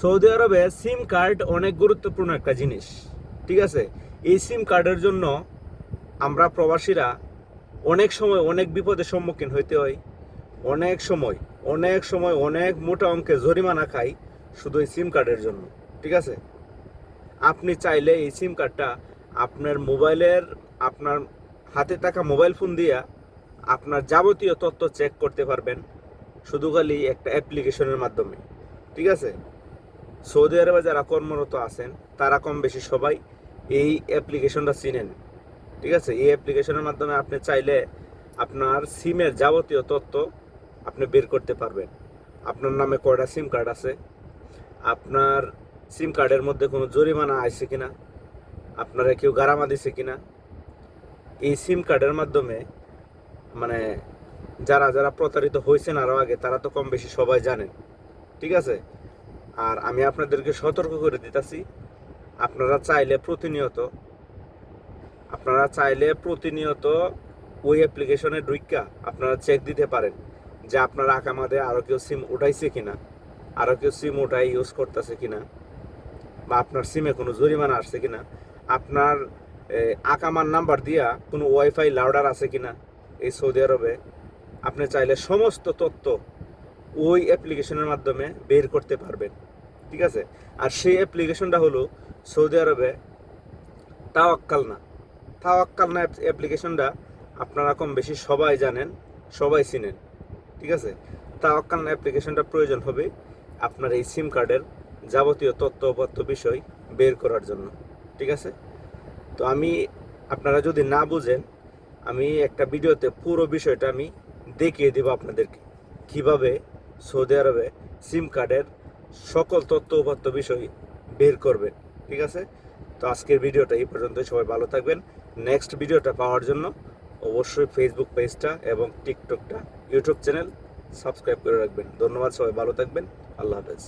Saudi আরবে সিম card অনেক গুরুত্বপূর্ণ একটা জিনিস, ঠিক আছে? এই সিম কার্ডের জন্য আমরা প্রবাসীরা অনেক সময় অনেক বিপদের সম্মুখীন হইতে হয়, অনেক সময় অনেক সময় অনেক মোটা অঙ্কে জরিমানা খাই শুধু এই সিম কার্ডের জন্য, ঠিক আছে? আপনি চাইলে এই সিম কার্ডটা আপনার মোবাইলের, আপনার হাতে থাকা মোবাইল ফোন দিয়া আপনার যাবতীয় তথ্য চেক করতে পারবেন, শুধু খালি একটা অ্যাপ্লিকেশনের মাধ্যমে, ঠিক আছে? সৌদি আরবে যারা কর্মরত আছেন, তারা কম বেশি সবাই এই অ্যাপ্লিকেশনটা চিনেন। ঠিক আছে? এই অ্যাপ্লিকেশনের মাধ্যমে আপনি চাইলে আপনার সিমের যাবতীয় তথ্য আপনি বের করতে পারবেন। আপনার নামে কয়টা সিম কার্ড আছে? আপনার সিম কার্ডের মধ্যে কোনো জরিমানা আছে কিনা? আপনারা কেউ গারামা দিছে কিনা? এই সিম কার্ডের মাধ্যমে মানে যারা যারা প্রতারিত হয়েছেন আরও আগে, তারা তো কম বেশি সবাই জানেন। ঠিক আছে? আর আমি আপনাদেরকে সতর্ক করে দিতেছি, আপনারা চাইলে প্রতিনিয়ত, আপনারা চাইলে প্রতিনিয়ত ওই অ্যাপ্লিকেশনে ঢুইকা আপনারা চেক দিতে পারেন যে আপনার আকামাদে আরও কেউ সিম উঠাইছে কিনা আরও কেউ সিম উঠাই ইউজ করতেছে কিনা, বা আপনার সিমে কোনো জরিমানা আসছে কিনা, আপনার আকামার নাম্বার দিয়া কোনো ওয়াইফাই লাউডার আছে কিনা এই সৌদি আরবে, আপনি চাইলে সমস্ত তথ্য ওই অ্যাপ্লিকেশনের মাধ্যমে বের করতে পারবেন, ঠিক আছে? আর সেই অ্যাপ্লিকেশনটা হলো সৌদি আরবে তাওয়াক্কাল না। তাওয়াক্কাল না অ্যাপ্লিকেশনটা আপনারা কম বেশি সবাই জানেন, সবাই চিনেন, ঠিক আছে? তাওয়াক্কাল না অ্যাপ্লিকেশনটা প্রয়োজন হবে আপনার এই সিম কার্ডের যাবতীয় তথ্যপত্র বিষয় বের করার জন্য, ঠিক আছে? তো আমি, আপনারা যদি না বুঝেন, আমি একটা ভিডিওতে পুরো বিষয়টা আমি দেখিয়ে দেব আপনাদেরকে। কীভাবে সৌদি আরবে সিম কার্ডের সকল তথ্য উপাত্ত বিষয় বের করবেন, ঠিক আছে? তো আজকের ভিডিওটা এই পর্যন্ত সবাই ভালো থাকবেন। নেক্সট ভিডিওটা পাওয়ার জন্য অবশ্যই ফেসবুক পেজটা এবং টিকটকটা ইউটিউব চ্যানেল সাবস্ক্রাইব করে রাখবেন। ধন্যবাদ, সবাই ভালো থাকবেন। আল্লাহ হাফেজ।